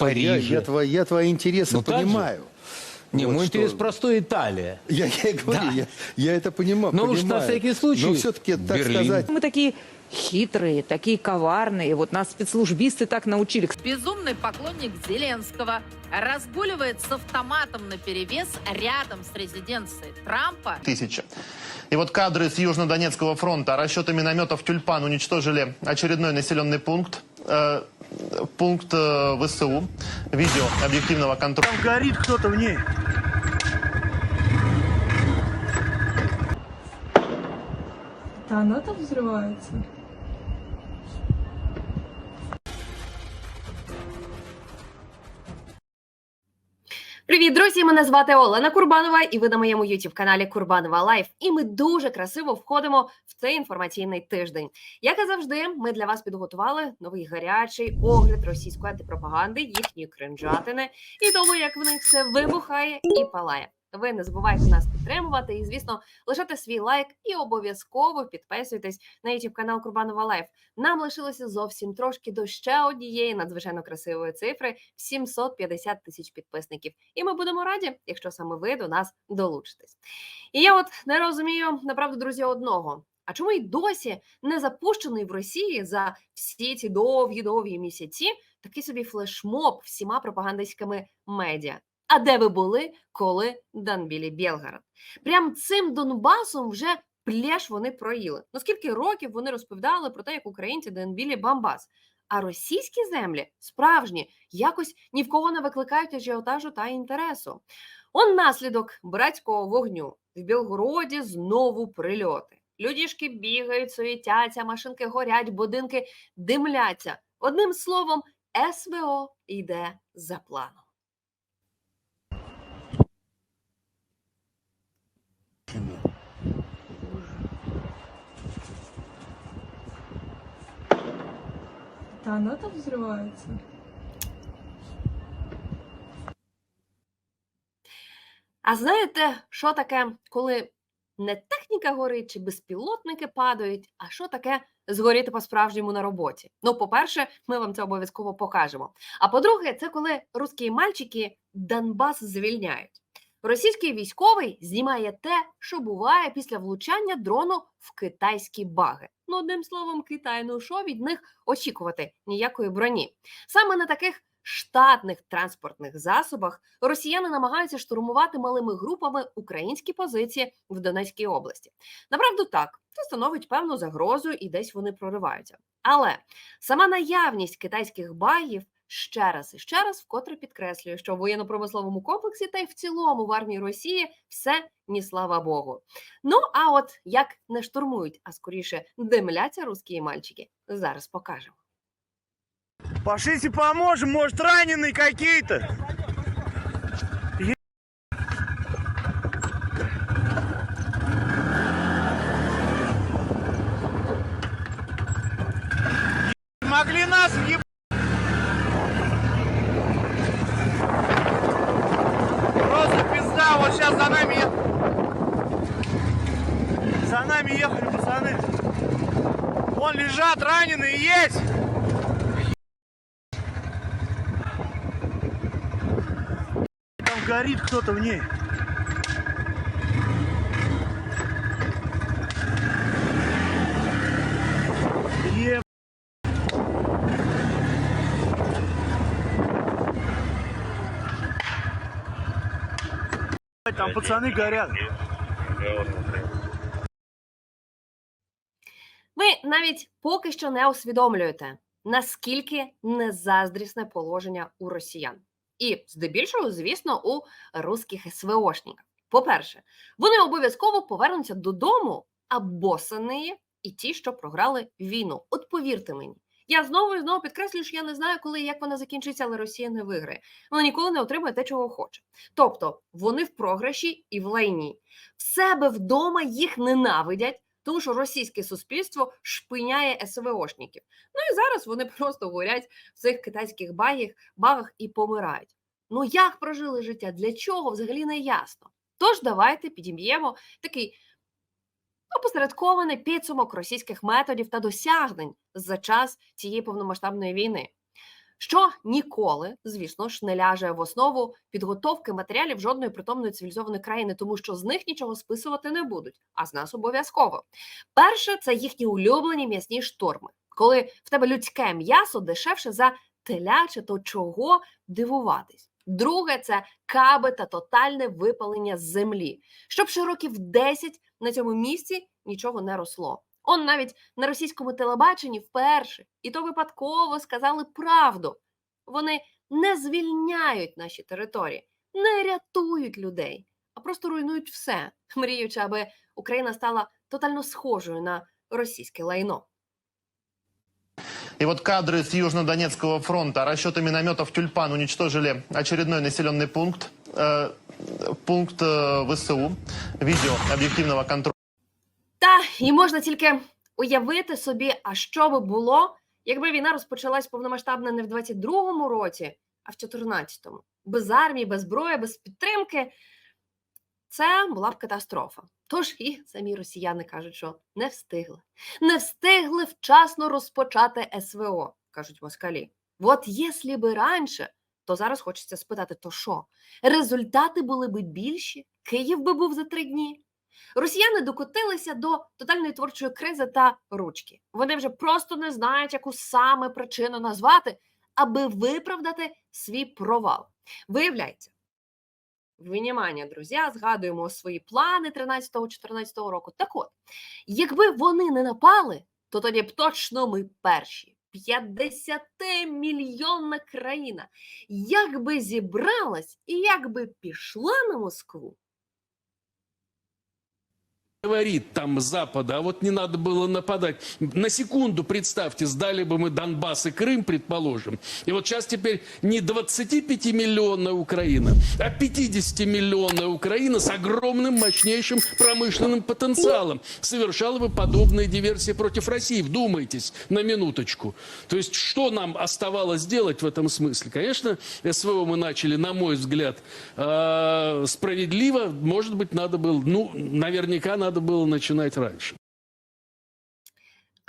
твои, я, Париже. я твои, я твои интересы Ну, понимаю. Не, Вот мой что- интерес простой Италия. Я, я и говорю, Да. я, я это понимаю. Ну уж на понимаю. всякий случай, Но все-таки, так Берлин. сказать, Мы такие хитрые, такие коварные. Вот нас спецслужбисты так научили. Безумный поклонник Зеленского разгуливает с автоматом на перевес рядом с резиденцией Трампа. тысячи. И вот кадры с Южнодонецкого фронта. Расчеты минометов «Тюльпан» уничтожили очередной населенный пункт. Пункт ВСУ. Видео объективного контроля. Там горит кто-то в ней. Да она там взрывается. Привіт, друзі! Мене звати Олена Курбанова, і ви на моєму youtube каналі Курбанова Лайф. І ми дуже красиво входимо в цей інформаційний тиждень. Як і завжди, ми для вас підготували новий гарячий огляд російської антипропаганди, їхньої кринжатини і того, як в них все вибухає і палає. Ви не забувайте нас підтримувати і, звісно, лишати свій лайк і обов'язково підписуйтесь на youtube канал Курбанова Лайф. Нам лишилося зовсім трошки до ще однієї надзвичайно красивої цифри 750 тисяч підписників. І ми будемо раді, якщо саме ви до нас долучитесь. І я от не розумію, направду, друзі, одного. А чому й досі не запущений в Росії за всі ці довгі-довгі місяці такий собі флешмоб всіма пропагандистськими медіа? А де ви були, коли Данбілі Білгород? Прям цим Донбасом вже пляж вони проїли. Ну скільки років вони розповідали про те, як українці Донбілі Бамбас. А російські землі справжні якось ні в кого не викликають ажіотажу та інтересу. Он наслідок братського вогню в Білгороді знову прильоти. Людішки бігають, суетяться, машинки горять, будинки димляться. Одним словом, СВО йде за планом. Да она там взрывается. А знаєте, що таке, коли не техніка горить чи безпілотники падають, а що таке згоріти по-справжньому на роботі? Ну, по-перше, ми вам це обов'язково покажемо. А по-друге, це коли русські мальчики Донбас звільняють. Російський військовий знімає те, що буває після влучання дрону в китайські баги. Ну, одним словом, Китай, ну що від них очікувати ніякої броні. Саме на таких штатних транспортних засобах росіяни намагаються штурмувати малими групами українські позиції в Донецькій області. Направду так, це становить певну загрозу і десь вони прориваються. Але сама наявність китайських багів ще раз і ще раз вкотре підкреслюю, що в воєнно-промисловому комплексі та й в цілому в армії Росії все ні слава Богу. Ну а от як не штурмують, а скоріше димляться русські мальчики, зараз покажемо. Пошлите поможем, может раненые какие-то. Вон лежат раненые, есть! Там горит кто-то в ней. Еб... Там пацаны горят. Навіть поки що не усвідомлюєте, наскільки незаздрісне положення у росіян. І здебільшого, звісно, у русських СВОшників. По-перше, вони обов'язково повернуться додому або сини і ті, що програли війну. От повірте мені. Я знову і знову підкреслюю, що я не знаю, коли і як вона закінчиться, але Росія не виграє. Вона ніколи не отримує те, чого хоче. Тобто вони в програші і в лайні. В себе вдома їх ненавидять, тому що російське суспільство шпиняє СВОшників. Ну і зараз вони просто горять в цих китайських багах, багах і помирають. Ну як прожили життя? Для чого взагалі не ясно. Тож давайте підіб'ємо такий опосередкований підсумок російських методів та досягнень за час цієї повномасштабної війни. Що ніколи, звісно ж, не ляже в основу підготовки матеріалів жодної притомної цивілізованої країни, тому що з них нічого списувати не будуть, а з нас обов'язково. Перше, це їхні улюблені м'ясні шторми, коли в тебе людське м'ясо дешевше за теляче, то чого дивуватись. Друге, це каби та тотальне випалення з землі, щоб ще років 10 на цьому місці нічого не росло. Он навіть на російському телебаченні вперше, і то випадково сказали правду. Вони не звільняють наші території, не рятують людей, а просто руйнують все, мріючи, аби Україна стала тотально схожою на російське лайно. И вот кадры с Южно-Донецкого фронта. Расчеты минометов «Тюльпан» уничтожили очередной населенный пункт. э, пункт э, ВСУ. Видео объективного контроля. Та і можна тільки уявити собі, а що би було, якби війна розпочалась повномасштабно не в 22-му році, а в 14-му. Без армії, без зброї, без підтримки. Це була б катастрофа. Тож і самі росіяни кажуть, що не встигли. Не встигли вчасно розпочати СВО, кажуть москалі. От якщо би раніше, то зараз хочеться спитати: то що? Результати були б більші, Київ би був за три дні. Росіяни докотилися до тотальної творчої кризи та ручки. Вони вже просто не знають, яку саме причину назвати, аби виправдати свій провал. Виявляється, Внимание, друзі, згадуємо свої плани 13-14 року. Так от, якби вони не напали, то тоді б точно ми перші. 50-мільйонна країна. Як би зібралась і як би пішла на Москву, говорит там Запада, а вот не надо было нападать. На секунду, представьте, сдали бы мы Донбасс и Крым, предположим. И вот сейчас теперь не 25-миллионная Украина, а 50-миллионная Украина с огромным, мощнейшим промышленным потенциалом совершала бы подобные диверсии против России. Вдумайтесь на минуточку. То есть что нам оставалось делать в этом смысле? Конечно, СВО мы начали, на мой взгляд, э, справедливо. Может быть, надо было, ну, наверняка надо было начинать раньше.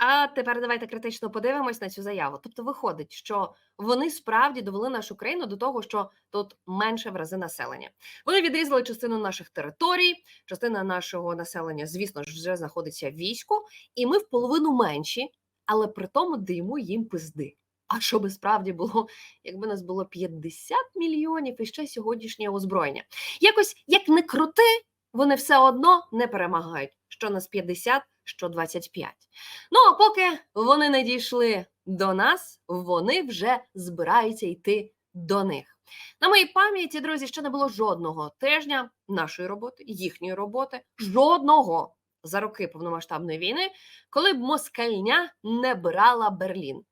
А тепер давайте критично подивимось на цю заяву. Тобто, виходить, що вони справді довели нашу країну до того, що тут менше в рази населення. Вони відрізали частину наших територій, частина нашого населення, звісно ж, вже знаходиться в війську, і ми в половину менші, але при тому даємо їм пизди. А що би справді було, якби нас було 50 мільйонів і ще сьогоднішнє озброєння? Якось як не крути, вони все одно не перемагають. Що нас 50, що 25. Ну а поки вони не дійшли до нас, вони вже збираються йти до них. На моїй пам'яті, друзі, ще не було жодного тижня нашої роботи, їхньої роботи, жодного за роки повномасштабної війни, коли б москальня не брала Берлін.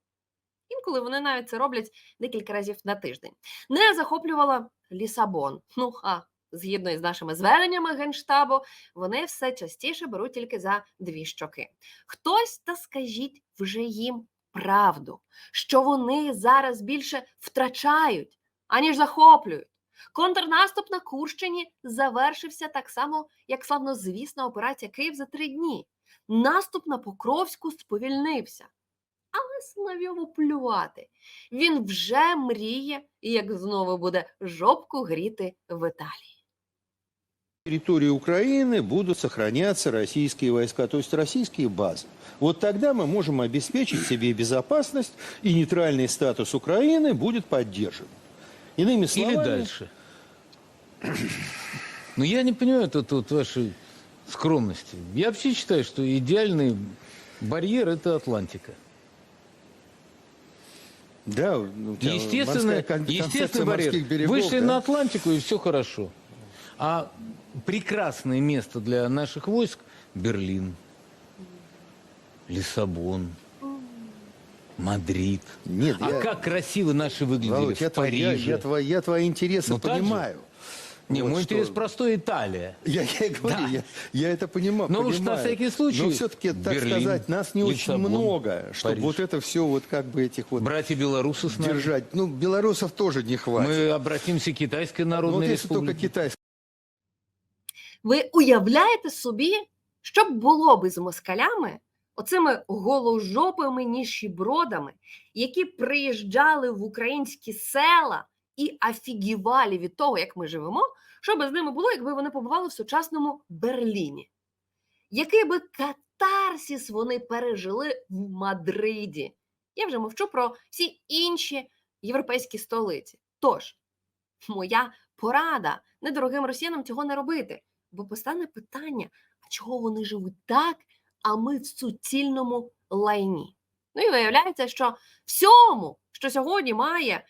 Інколи вони навіть це роблять декілька разів на тиждень. Не захоплювала Лісабон. Ну а згідно із нашими зверненнями генштабу, вони все частіше беруть тільки за дві щоки. Хтось та скажіть вже їм правду, що вони зараз більше втрачають, аніж захоплюють. Контрнаступ на Курщині завершився так само, як славнозвісна операція Київ за три дні. Наступ на Покровську сповільнився. Але Соловйову плювати. Він вже мріє, як знову буде жопку гріти в Італії. Территории Украины будут сохраняться российские войска, то есть российские базы. Вот тогда мы можем обеспечить себе безопасность, и нейтральный статус Украины будет поддержан. Иными словами... Или дальше. Но я не понимаю тут, тут вашей скромности. Я вообще считаю, что идеальный барьер – это Атлантика. Да, Естественно, естественный барьер. берегов, Вышли да? на Атлантику, и все хорошо. А прекрасное место для наших войск – Берлин, Лиссабон, Мадрид. Нет, А я- как красиво наши выглядели Володь, я, в твои, я, Париже. я твои, я твои интересы Ну, так же. понимаю. Не, Вот мой что- интерес простой – Италия. Я, я говорю, Да. я, я это понимаю. Но уж на всякий случай Но все-таки, так Берлин, сказать, нас не очень Лиссабон, много, чтобы Париж. вот это все вот как бы этих вот Братья белорусы с нами. держать. Ну, белорусов тоже не хватит. Мы обратимся к Китайской Ну, Народной вот если только Республике. Ви уявляєте собі, що б було би з москалями, оцими голожопими ніщібродами, які приїжджали в українські села і афігівалі від того, як ми живемо, що би з ними було, якби вони побували в сучасному Берліні. Який би катарсіс вони пережили в Мадриді? Я вже мовчу про всі інші європейські столиці. Тож, моя порада недорогим росіянам цього не робити, бо постане питання: а чого вони живуть так, а ми в суцільному лайні? Ну і виявляється, що всьому, що сьогодні має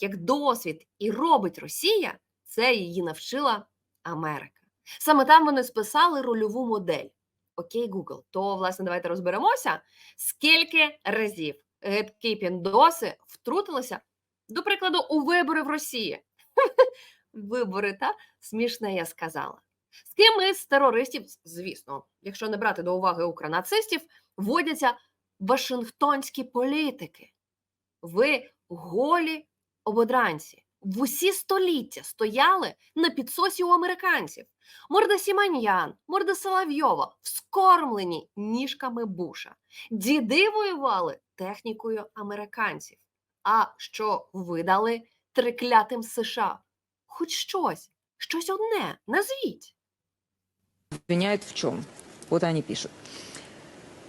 як досвід і робить Росія, це її навчила Америка. Саме там вони списали рольову модель. Окей, Google, то власне давайте розберемося, скільки разів гидкі піндоси втрутилися, до прикладу, у вибори в Росії. Вибори, та смішне я сказала. З ким із терористів, звісно, якщо не брати до уваги укронацистів, водяться вашингтонські політики. Ви голі ободранці. В усі століття стояли на підсосі у американців. Морда Сіманьян, морда Соловйова, вскормлені ніжками Буша. Діди воювали технікою американців. А що видали триклятим США? Хоч щось, щось одне, назвіть. обвиняют в чем? Вот они пишут.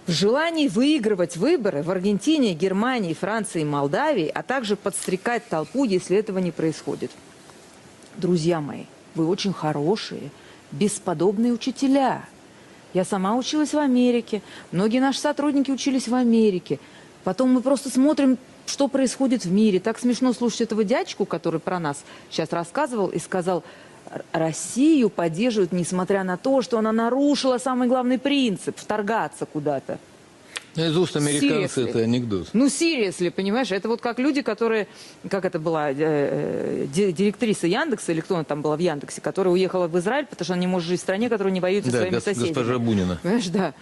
В желании выигрывать выборы в Аргентине, Германии, Франции, Молдавии, а также подстрекать толпу, если этого не происходит. Друзья мои, вы очень хорошие, бесподобные учителя. Я сама училась в Америке, многие наши сотрудники учились в Америке. Потом мы просто смотрим, что происходит в мире. Так смешно слушать этого дядьку, который про нас сейчас рассказывал и сказал, «Р- Россию поддерживают, несмотря на то, что она нарушила самый главный принцип – вторгаться куда-то. Из уст Seriously. это анекдот. Ну, seriously, понимаешь, это вот как люди, которые, как это была э, э, ди- директриса Яндекса, или кто она там была в Яндексе, которая уехала в Израиль, потому что она не может жить в стране, которая не воюет со Да, своими гос- соседями. госпожа Бунина. Понимаешь, да.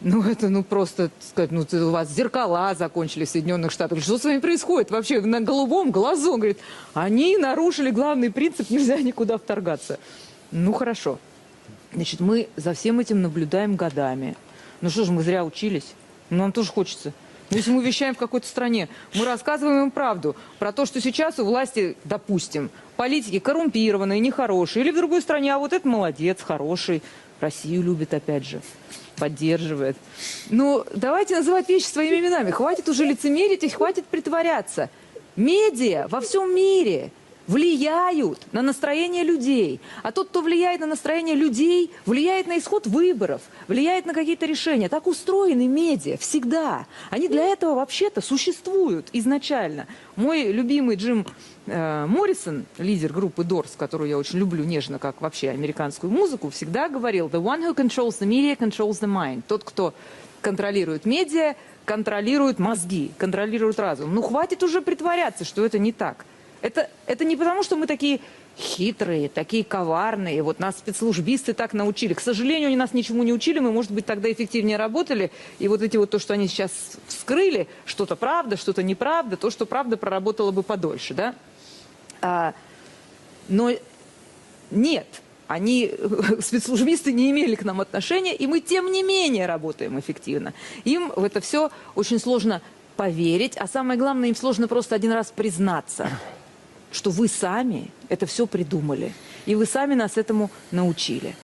Ну, это, ну, просто, сказать, ну, у вас зеркала закончились в Соединенных Штатах. Что с вами происходит вообще на голубом глазу? Он говорит, они нарушили главный принцип, нельзя никуда вторгаться. Ну, хорошо. Значит, мы за всем этим наблюдаем годами. Ну что ж, мы зря учились. Ну, нам тоже хочется. Но если мы вещаем в какой-то стране, мы рассказываем им правду про то, что сейчас у власти, допустим, политики коррумпированные, нехорошие, или в другой стране, а вот это молодец, хороший, Россию любит опять же, поддерживает. Ну, давайте называть вещи своими именами. Хватит уже лицемерить и хватит притворяться. Медиа во всем мире влияют на настроение людей. А тот, кто влияет на настроение людей, влияет на исход выборов, влияет на какие-то решения. Так устроены медиа всегда. Они для этого вообще-то существуют изначально. Мой любимый Джим э, Моррисон, лидер группы Doors, которую я очень люблю нежно, как вообще американскую музыку, всегда говорил «The one who controls the media controls the mind». Тот, кто контролирует медиа, контролирует мозги, контролирует разум. Ну, хватит уже притворяться, что это не так. Это, это не потому, что мы такие хитрые, такие коварные. Вот нас спецслужбисты так научили. К сожалению, они нас ничему не учили. Мы, может быть, тогда эффективнее работали. И вот эти вот то, что они сейчас вскрыли, что-то правда, что-то неправда, то, что правда проработало бы подольше, да? А, но нет, они, спецслужбисты не имели к нам отношения, и мы тем не менее работаем эффективно. Им в это все очень сложно поверить, а самое главное, им сложно просто один раз признаться, что вы сами это все придумали, и вы сами нас этому научили.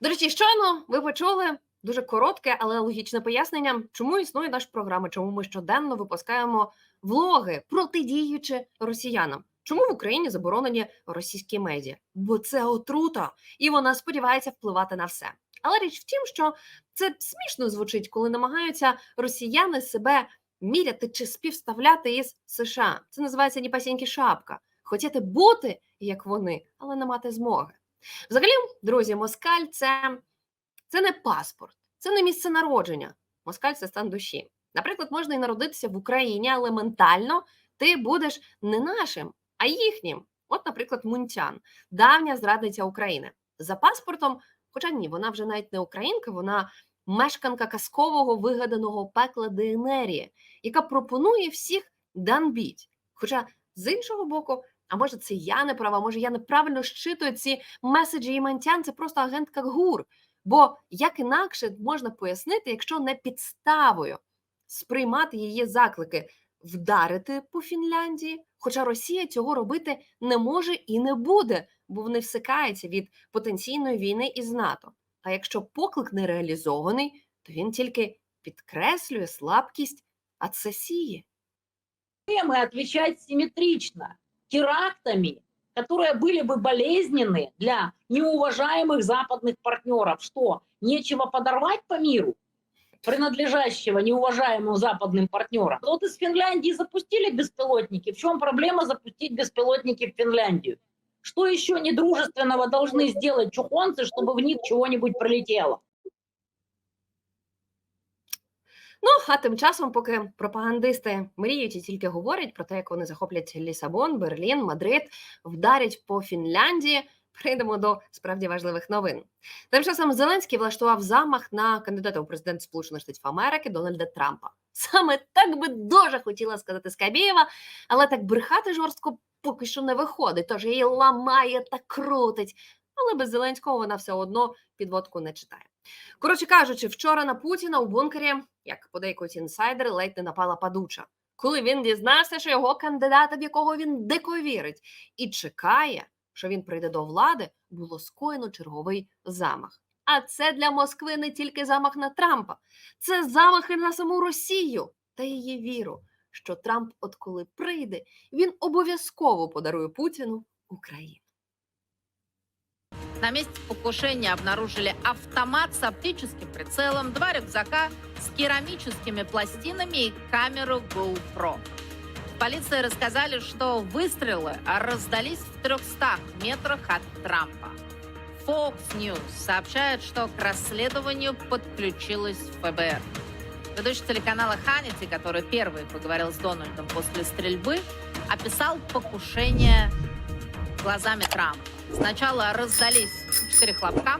До речі, щойно ви почули дуже коротке, але логічне пояснення, чому існує наша програма, чому ми щоденно випускаємо влоги, протидіючи росіянам. Чому в Україні заборонені російські медіа? Бо це отрута, і вона сподівається впливати на все. Але річ в тім, що це смішно звучить, коли намагаються росіяни себе міряти чи співставляти із США. Це називається «Ніпасіньки шапка. Хотіти бути як вони, але не мати змоги. Взагалі, друзі, москаль це, це не паспорт, це не місце народження. Москаль це стан душі. Наприклад, можна і народитися в Україні, але ментально ти будеш не нашим, а їхнім. От, наприклад, Мунтян, давня зрадниця України. За паспортом, хоча ні, вона вже навіть не українка, вона мешканка казкового вигаданого пекла ДНРії, яка пропонує всіх данбіть. Хоча з іншого боку, а може, це я не права, може я неправильно щитую ці меседжі і Мантян, це просто агентка ГУР. Бо як інакше можна пояснити, якщо не підставою сприймати її заклики вдарити по Фінляндії, хоча Росія цього робити не може і не буде, бо вони всикаються від потенційної війни із НАТО. А якщо поклик не реалізований, то він тільки підкреслює слабкість, а це сіє. проблемы отвечать симметрично терактами, которые были бы болезненны для неуважаемых западных партнеров. Что, нечего подорвать по миру, принадлежащего неуважаемым западным партнерам? Вот из Финляндии запустили беспилотники. В чем проблема запустить беспилотники в Финляндию? Что еще недружественного должны сделать чухонцы, чтобы в них чего-нибудь пролетело? Ну, а тим часом, поки пропагандисти мріють і тільки говорять про те, як вони захоплять Лісабон, Берлін, Мадрид, вдарять по Фінляндії. Прийдемо до справді важливих новин. Тим часом Зеленський влаштував замах на кандидата у президент Сполучених Штатів Америки Дональда Трампа. Саме так би дуже хотіла сказати Скабєєва, але так брехати жорстко поки що не виходить. Тож її ламає та крутить. Але без Зеленського вона все одно підводку не читає. Коротше кажучи, вчора на Путіна у бункері, як подейкують інсайдери, ледь не напала падуча. Коли він дізнався, що його кандидата, в якого він дико вірить, і чекає, що він прийде до влади, було скоєно черговий замах. А це для Москви не тільки замах на Трампа, це замахи на саму Росію та її віру, що Трамп, от коли прийде, він обов'язково подарує Путіну Україну. На месте покушения обнаружили автомат с оптическим прицелом, два рюкзака с керамическими пластинами и камеру GoPro. В полиции рассказали, что выстрелы раздались в 300 метрах от Трампа. Fox News сообщает, что к расследованию подключилась ФБР. Ведущий телеканала Ханити, который первый поговорил с Дональдом после стрельбы, описал покушение глазами Трампа. Сначала раздались четыре хлопка,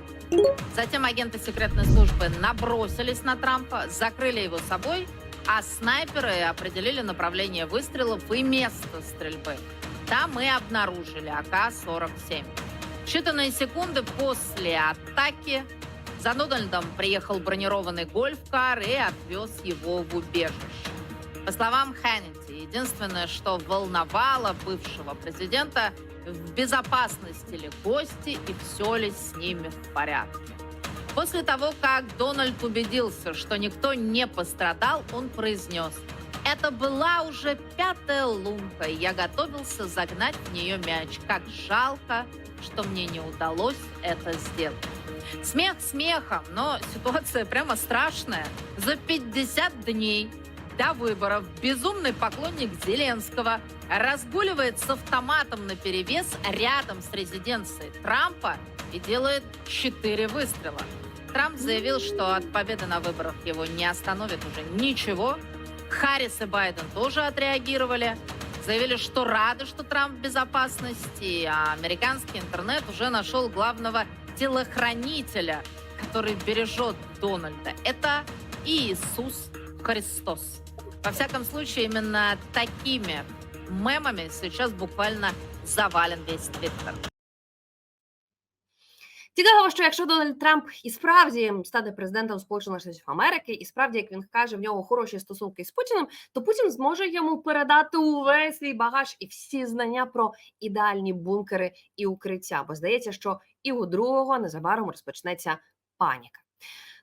затем агенты секретной службы набросились на Трампа, закрыли его собой, а снайперы определили направление выстрелов и место стрельбы. Там и обнаружили АК-47. В считанные секунды после атаки за Дональдом приехал бронированный гольф-кар и отвез его в убежище. По словам Хэннити, единственное, что волновало бывшего президента, в безопасности ли гости и все ли с ними в порядке. После того, как Дональд убедился, что никто не пострадал, он произнес, это была уже пятая лунка, и я готовился загнать в нее мяч. Как жалко, что мне не удалось это сделать. Смех смехом, но ситуация прямо страшная. За 50 дней до выборов безумный поклонник Зеленского разгуливает с автоматом на перевес рядом с резиденцией Трампа и делает четыре выстрела. Трамп заявил, что от победы на выборах его не остановит уже ничего. Харрис и Байден тоже отреагировали. Заявили, что рады, что Трамп в безопасности, а американский интернет уже нашел главного телохранителя, который бережет Дональда. Это Иисус Христос. Во всяком случае, именно такими мемами сейчас буквально завален весь Твиттер. Цікаво, що якщо Дональд Трамп і справді стане президентом Сполучених Штатів Америки, і справді, як він каже, в нього хороші стосунки з Путіним, то Путін зможе йому передати увесь свій багаж і всі знання про ідеальні бункери і укриття. Бо здається, що і у другого незабаром розпочнеться паніка.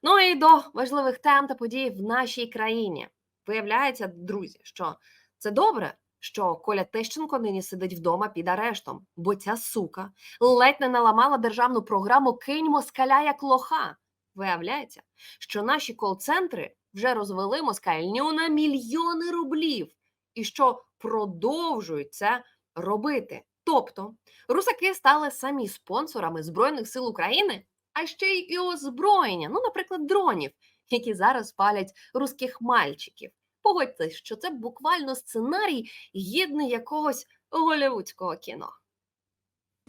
Ну і до важливих тем та подій в нашій країні. Виявляється, друзі, що це добре, що Коля Тищенко нині сидить вдома під арештом, бо ця сука ледь не наламала державну програму Кинь москаля як лоха. Виявляється, що наші кол-центри вже розвели москальню на мільйони рублів і що продовжують це робити. Тобто русаки стали самі спонсорами Збройних сил України, а ще й і озброєння, ну, наприклад, дронів, які зараз палять руських мальчиків. Погодьтесь, що це буквально сценарій гідний якогось голівудського кіно.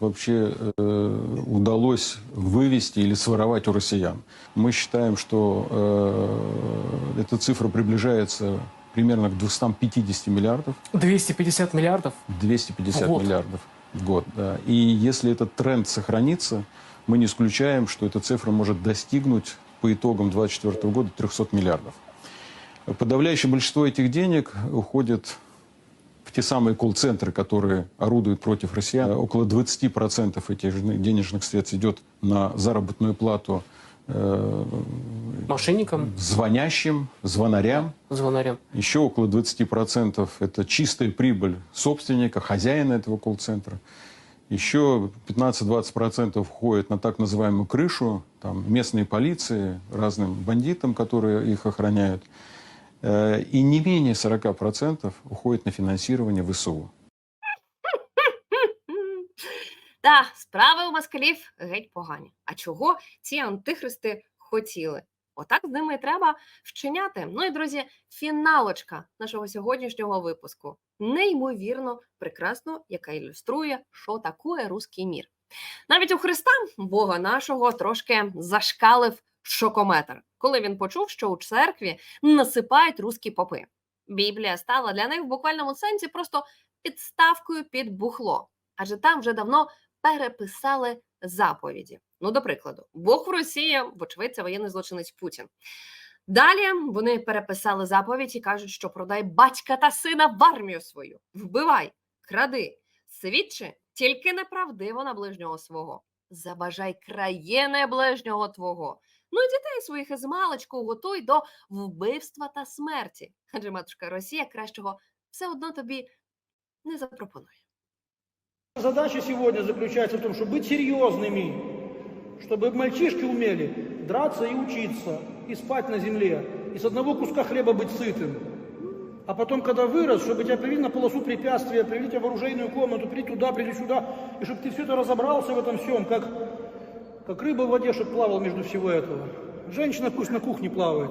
вообще э, удалось вывести или своровать у россиян. Мы считаем, что э, эта цифра приближается примерно к 250 миллиардов. 250 миллиардов? 250 В год. миллиардов в год, да. И если этот тренд сохранится, мы не исключаем, что эта цифра может достигнуть по итогам 2024 года 300 миллиардов. Подавляющее большинство этих денег уходит в те самые колл-центры, которые орудуют против россиян. Около 20% этих денежных средств идет на заработную плату э, Мошенникам, звонящим, звонарям. звонарям. Еще около 20% это чистая прибыль собственника, хозяина этого колл-центра. Еще 15-20% входит на так называемую крышу, там местные полиции, разным бандитам, которые их охраняют. Э, И не менее 40% уходит на финансирование ВСУ. Та справи у москалів геть погані. А чого ці антихристи хотіли? Отак з ними і треба вчиняти. Ну і друзі, фіналочка нашого сьогоднішнього випуску. Неймовірно прекрасно, яка ілюструє, що таке руський мір. Навіть у Христа, Бога нашого, трошки зашкалив шокометр, коли він почув, що у церкві насипають руські попи. Біблія стала для них в буквальному сенсі просто підставкою під бухло, адже там вже давно переписали заповіді. Ну, до прикладу, Бог в Росії, вочевидь, це воєнний злочинець Путін. Далі вони переписали заповідь і кажуть, що продай батька та сина в армію свою, вбивай, кради, свідчи тільки неправдиво на ближнього свого. Забажай країни ближнього твого. Ну і дітей своїх із маличку готуй до вбивства та смерті. Адже матушка Росія кращого все одно тобі не запропонує. Задача сегодня заключается в том, чтобы быть серьезными, чтобы мальчишки умели драться и учиться, и спать на земле, и с одного куска хлеба быть сытым. А потом, когда вырос, чтобы тебя привели на полосу препятствия, привели тебя в оружейную комнату, привели туда, привели сюда, и чтобы ты все это разобрался в этом всем, как, как рыба в воде, чтобы плавал между всего этого. Женщина пусть на кухне плавает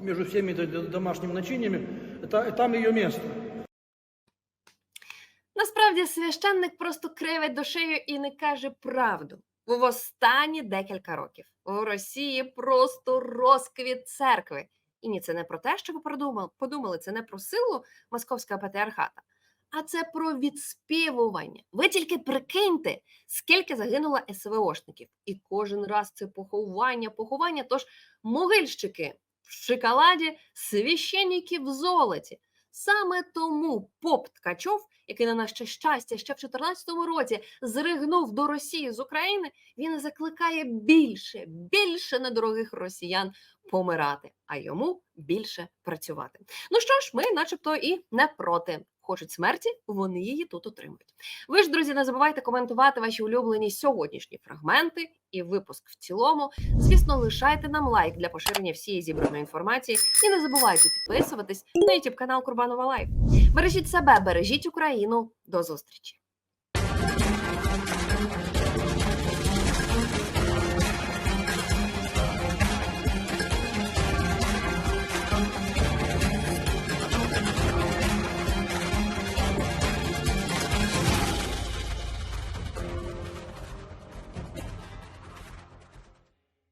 между всеми д- д- домашними начиниями, это, там ее место. Насправді священник просто кривить душею і не каже правду. В останні декілька років у Росії просто розквіт церкви. І ні, це не про те, що ви подумали, подумали, це не про силу московського патріархата, а це про відспівування. Ви тільки прикиньте, скільки загинуло СВОшників. І кожен раз це поховання, поховання. Тож могильщики в шоколаді, священники в золоті. Саме тому поп Ткачов, який на наше щастя ще в 2014 році зригнув до Росії з України, він закликає більше, більше недорогих росіян помирати, а йому більше працювати. Ну що ж, ми, начебто, і не проти. Хочуть смерті, вони її тут отримують. Ви ж, друзі, не забувайте коментувати ваші улюблені сьогоднішні фрагменти і випуск в цілому. Звісно, лишайте нам лайк для поширення всієї зібраної інформації. І не забувайте підписуватись на YouTube канал Курбанова Лайф. Бережіть себе, бережіть Україну. До зустрічі!